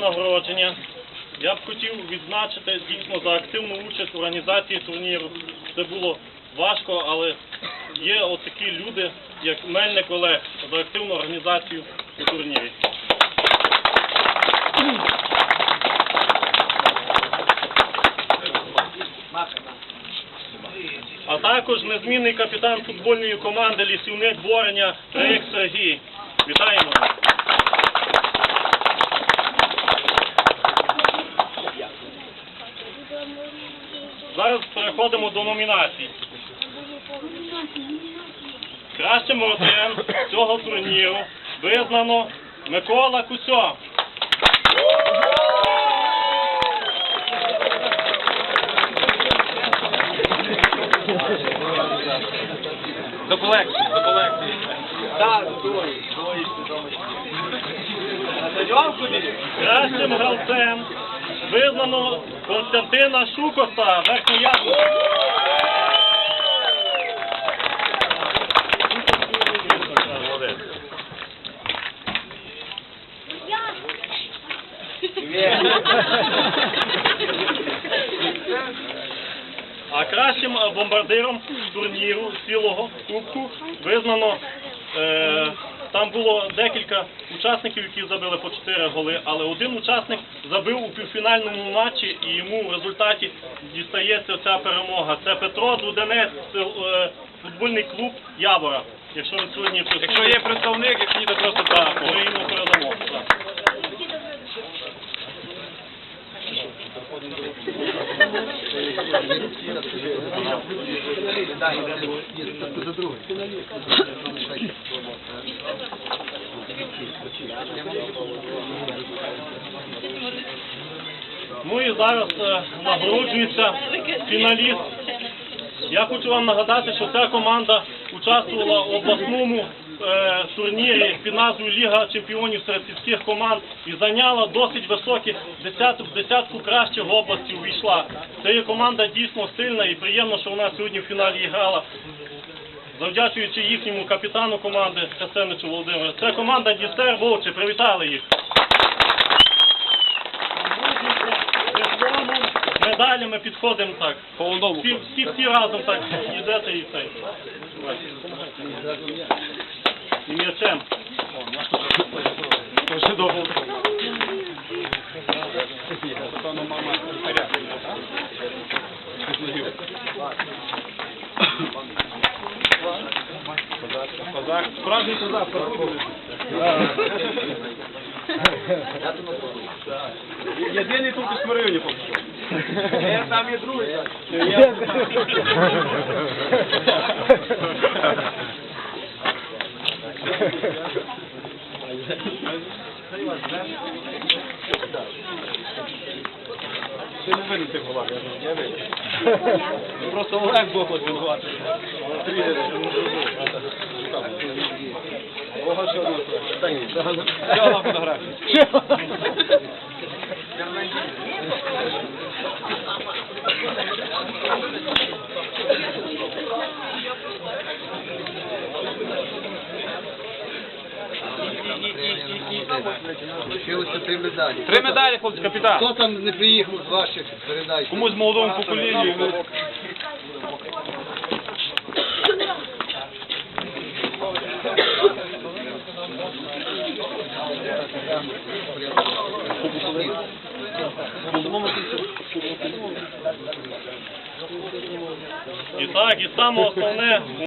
нагородження. Я б хотів відзначити дійсно за активну участь в організації турніру. Це було важко, але є от такі люди, як Мельник Олег, за активну організацію у турнірі. А також незмінний капітан футбольної команди лісівник Борення Рик Сергій. Вітаємо. Зараз переходимо до номінацій. Кращим воротарем цього турніру визнано Микола Кусьо. До колекції, до колекції. Кращим гравцем визнано Константина Шукоса, верхньоярного. А кращим бомбардиром турніру цілого кубку визнано. Е, там було декілька учасників, які забили по 4 голи, але один учасник забив у півфінальному матчі і йому в результаті дістається ця перемога. Це Петро Дуденець, е, футбольний клуб Явора. Якщо він сьогодні Якщо є представник, якщо ні, то просто так, так. ми йому передамо. Так. Ну і зараз е, нагороджується фіналіст. Я хочу вам нагадати, що ця команда участвувала в обласному турнірі під назвою Ліга чемпіонів серед сільських команд і зайняла досить високі десятку, в десятку кращих в області увійшла. Це є команда дійсно сильна і приємно, що вона сьогодні в фіналі грала. Завдячуючи їхньому капітану команди Хасеничу Володимиру. Це команда Дністер Вовче. Привітали їх. Дипломом, медалями підходимо так. Всі, всі, всі разом так йдете і цей. І м'ячем. Дуже довго. Козак. Справжній козак. Єдиний тут у Смирівні поки. Я там є другий. Ти не винен тих голах, я винен. Просто Олег Бог от винувати. Бога ще одного. Ще одна Лишилося три медалі. Три медалі, хлопці, капітан. Хто там не приїхав з ваших передач? Комусь молодому поколінню. І так, і саме основне,